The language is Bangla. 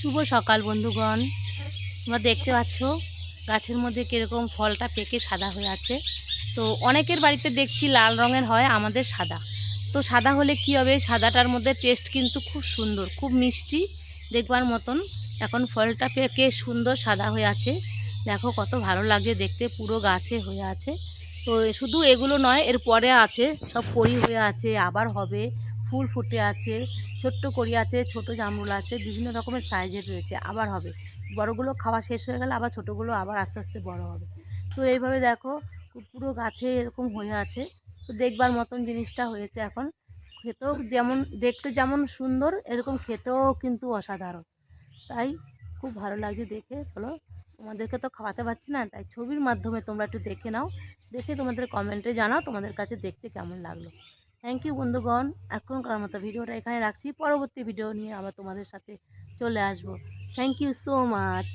শুভ সকাল বন্ধুগণ। তোমরা দেখতে পাচ্ছ গাছের মধ্যে কীরকম ফলটা পেকে সাদা হয়ে আছে। তো অনেকের বাড়িতে দেখছি লাল রঙের হয়, আমাদের সাদা। তো সাদা হলে কি হবে? সাদাটার মধ্যে টেস্ট কিন্তু খুব সুন্দর, খুব মিষ্টি। দেখবার মতন এখন ফলটা পেকে সুন্দর সাদা হয়ে আছে। দেখো কত ভালো লাগছে দেখতে, পুরো গাছে হয়ে আছে। তো শুধু এগুলো নয় এর পরে আছে, সব কড়ি হয়ে আছে, আবার হবে। ফুল ফুটে আছে, ছোট্ট করি আছে, ছোট জামরুল আছে, বিভিন্ন রকমের সাইজের রয়েছে, আবার হবে। বড়গুলো খাওয়া শেষ হয়ে গেলে আবার ছোটোগুলো আবার আস্তে আস্তে বড় হবে। তো এইভাবে দেখো, পুরো গাছে এরকম হয়ে আছে। তো দেখবার মতন জিনিসটা হয়েছে এখন। খেতেও যেমন, দেখতে যেমন সুন্দর, এরকম খেতেও কিন্তু অসাধারণ। তাই খুব ভালো লাগছে দেখে। বলো, তোমাদেরকে তো খাওয়াতে পারছি না, তাই ছবির মাধ্যমে তোমরা একটু দেখে নাও। দেখে তোমাদের কমেন্টে জানাও তোমাদের কাছে দেখতে কেমন লাগল। থ্যাংক ইউ বন্ধুগণ। এখনকার মতো ভিডিওটা এখানে রাখছি। পরবর্তী ভিডিও নিয়ে আবার তোমাদের সাথে চলে আসব। Thank you so much